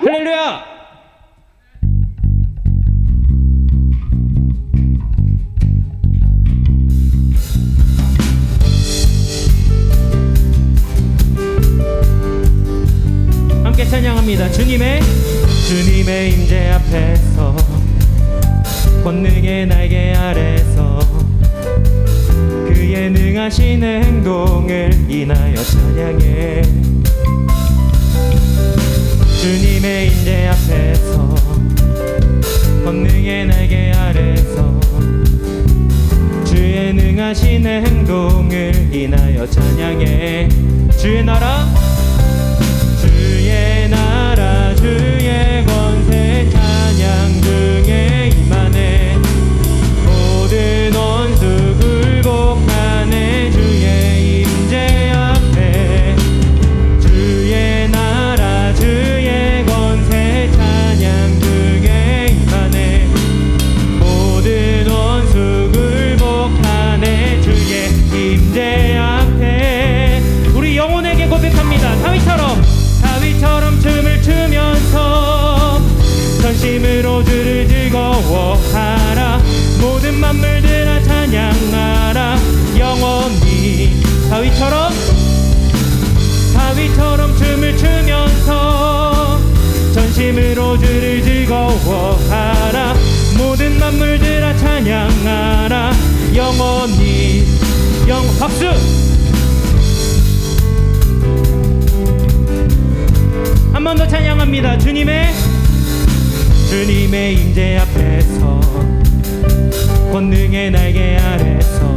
할렐루야! 함께 찬양합니다. 주님의 주님의 임재 앞에서 권능의 날개 아래서 그의 능하신 행동을 인하여 찬양해 주님의 임재 앞에서 권능의 날개 아래서 주의 능하신 행동을 인하여 찬양해. 주의 나라 만물들아 찬양하라 영원히 다윗처럼 다윗처럼 춤을 추면서 전심으로 주를 즐거워하라. 모든 만물들아 찬양하라 영원히 영 박수! 한 번 더 찬양합니다. 주님의 주님의 임재 앞에서 권능의 날개 아래서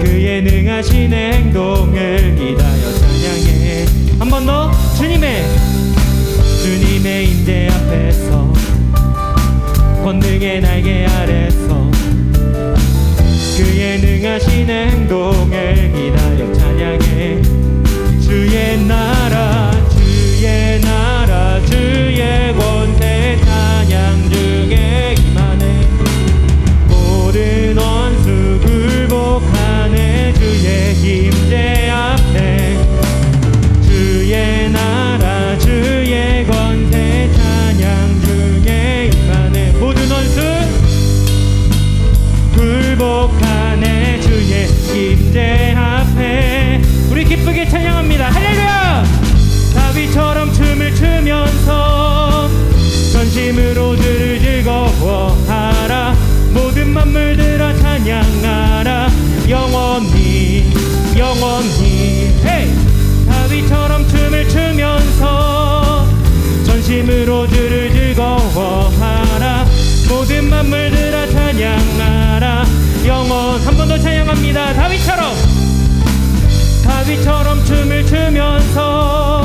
그의 능하신 행동을 이다여 찬양해. 한 번 더 주님의 주님의 임재 앞에서 권능의 날개 아래서 그의 능하신 행동을 이다여 찬양해. 주의 나 찬양합니다. 다윗처럼. 다윗처럼 춤을 추면서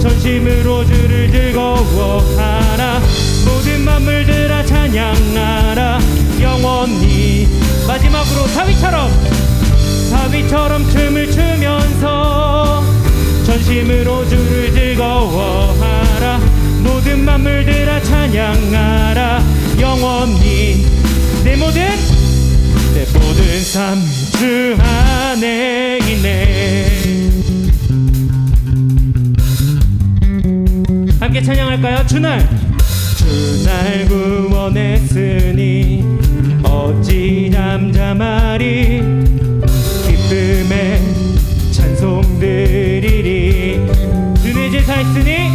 전심으로 주를 즐거워하라 모든 만물들아 찬양하라. 영원히 마지막으로 다윗처럼. 다윗처럼 춤을 추면서 전심으로 주를 즐거워하라. 모든 만물들아 찬양하라. 영원히 내 모든 내 모든 삶 주 안에 있네. 함께 찬양할까요? 주날. 주날 구원했으니 어찌 잠잠하리? 기쁨에 찬송 드리리. 주의 제사 했으니?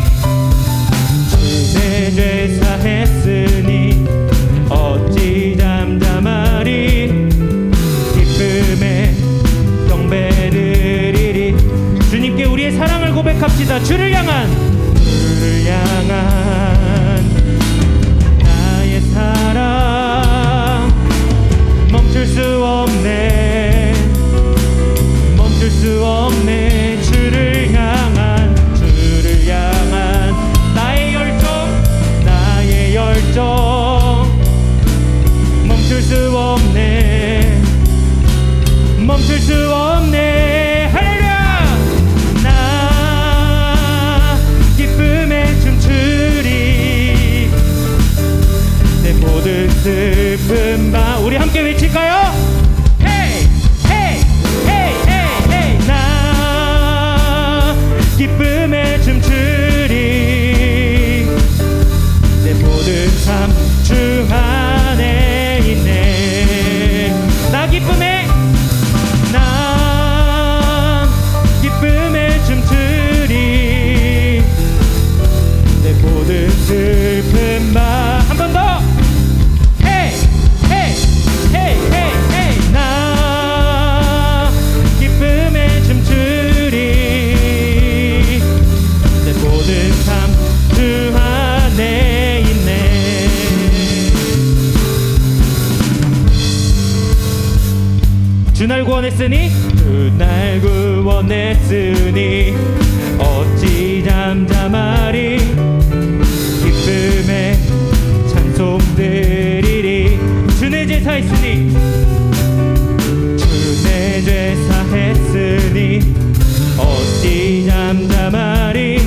주의 제사 했 고백합시다. 주를 향한 주날 구원했으니 주날 구원했으니 어찌 잠잠하리? 기쁨에 찬송 드리리. 주내 제사 했으니 주내 제사 했으니 어찌 잠잠하리?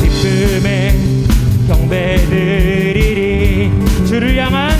기쁨에 경배 드리리. 주를 향한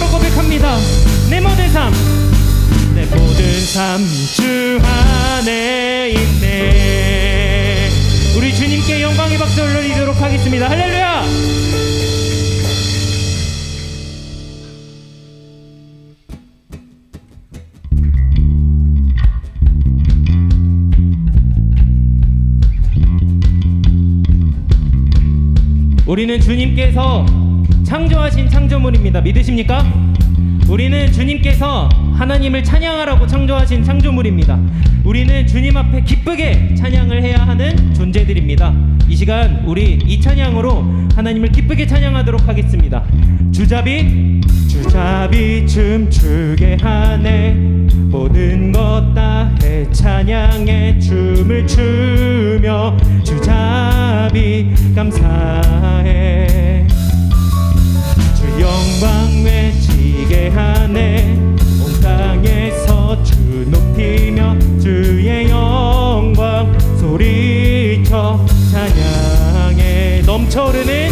마지막으로 고백합니다. 내 모든 삶. 내 모든 삶 주 안에 있네. 우리 주님께 영광의 박수 올려드리도록 하겠습니다. 할렐루야! 우리는 주님께서 창조하신 창조물입니다. 믿으십니까? 우리는 주님께서 하나님을 찬양하라고 창조하신 창조물입니다. 우리는 주님 앞에 기쁘게 찬양을 해야 하는 존재들입니다. 이 시간 우리 이 찬양으로 하나님을 기쁘게 찬양하도록 하겠습니다. 주잡이 주잡이 춤추게 하네 모든 것 다 해 찬양해 춤을 추며 주잡이 감사해 주 영광 외치게 하네. 온 땅에서 주 높이며 주의 영광 소리쳐 찬양해 넘쳐 흐르는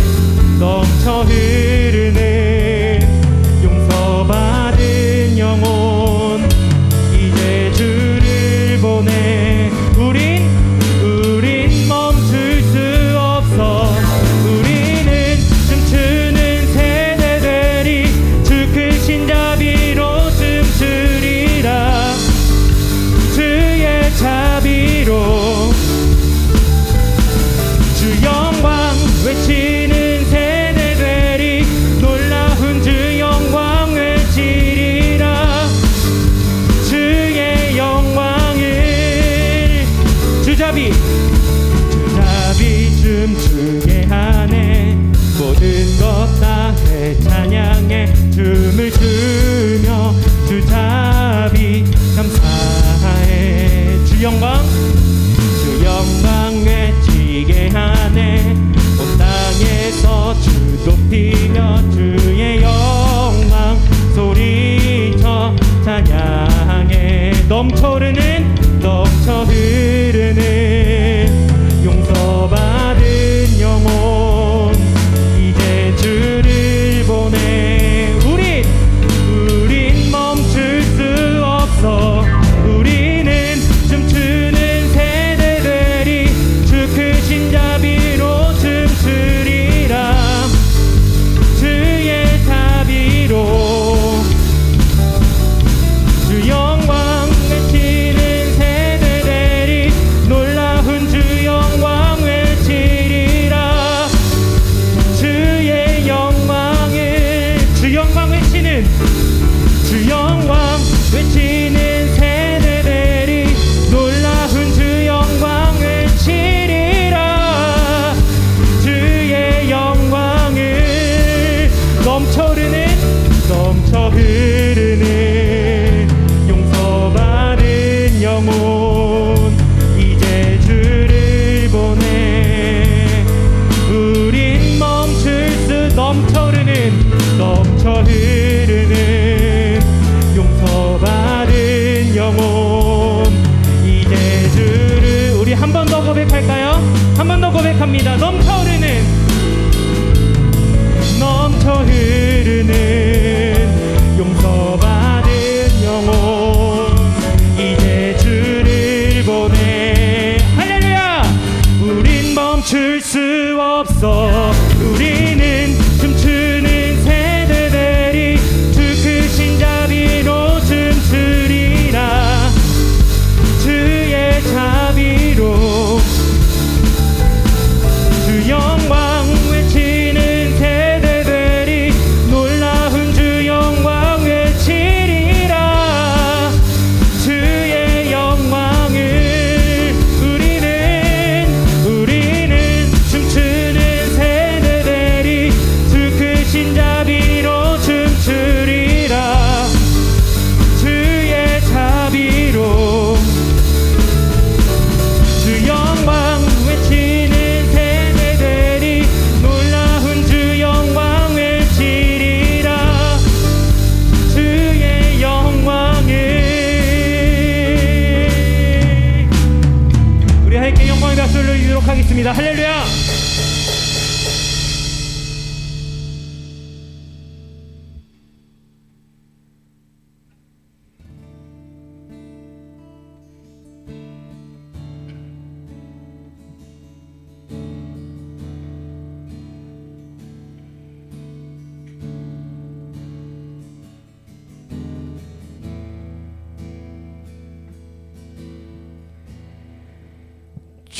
넘쳐 흐르는 escreve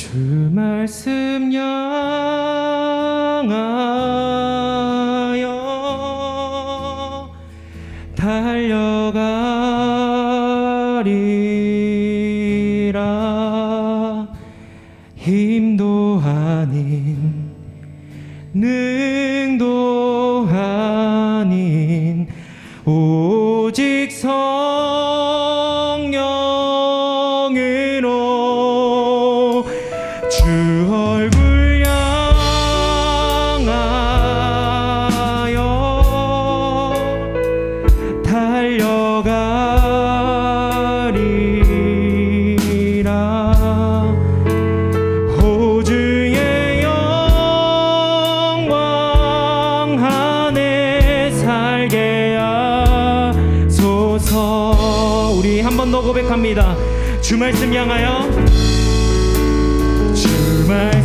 주 말씀 향하여 달려가리라. 힘 살게 하소서. 우리 한 번 더 고백합니다. 주 말씀 향하여. 주 말씀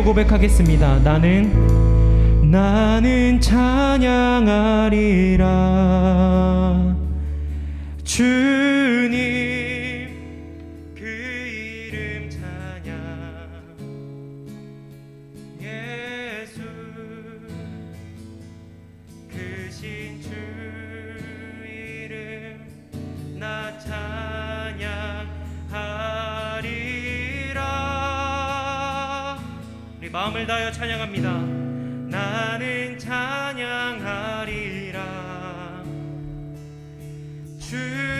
목소리로 고백하겠습니다. 나는 나는 찬양하리라 주 우리 마음을 다하여 찬양합니다. 나는 찬양하리라. 주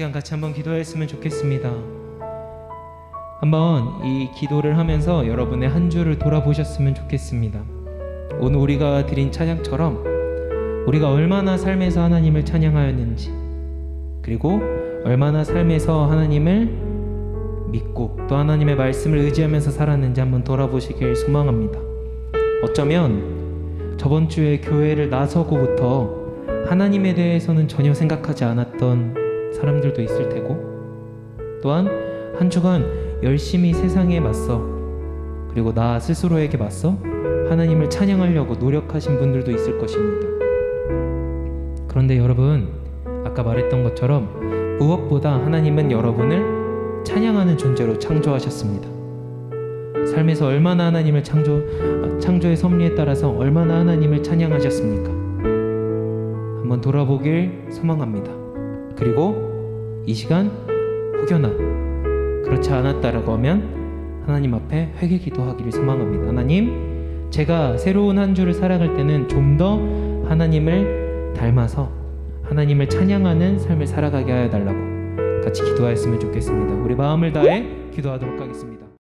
시간 같이 한번 기도했으면 좋겠습니다. 한번 이 기도를 하면서 여러분의 한 주를 돌아보셨으면 좋겠습니다. 오늘 우리가 드린 찬양처럼 우리가 얼마나 삶에서 하나님을 찬양하였는지 그리고 얼마나 삶에서 하나님을 믿고 또 하나님의 말씀을 의지하면서 살았는지 한번 돌아보시길 소망합니다. 어쩌면 저번 주에 교회를 나서고부터 하나님에 대해서는 전혀 생각하지 않았던 사람들도 있을 테고 또한 한 주간 열심히 세상에 맞서 그리고 나 스스로에게 맞서 하나님을 찬양하려고 노력하신 분들도 있을 것입니다. 그런데 여러분 아까 말했던 것처럼 무엇보다 하나님은 여러분을 찬양하는 존재로 창조하셨습니다. 삶에서 얼마나 하나님을 창조 창조의 섭리에 따라서 얼마나 하나님을 찬양하셨습니까? 한번 돌아보길 소망합니다. 그리고 이 시간 혹여나 그렇지 않았다라고 하면 하나님 앞에 회개 기도하기를 소망합니다. 하나님, 제가 새로운 한 주를 살아갈 때는 좀 더 하나님을 닮아서 하나님을 찬양하는 삶을 살아가게 하여 달라고 같이 기도하였으면 좋겠습니다. 우리 마음을 다해 기도하도록 하겠습니다.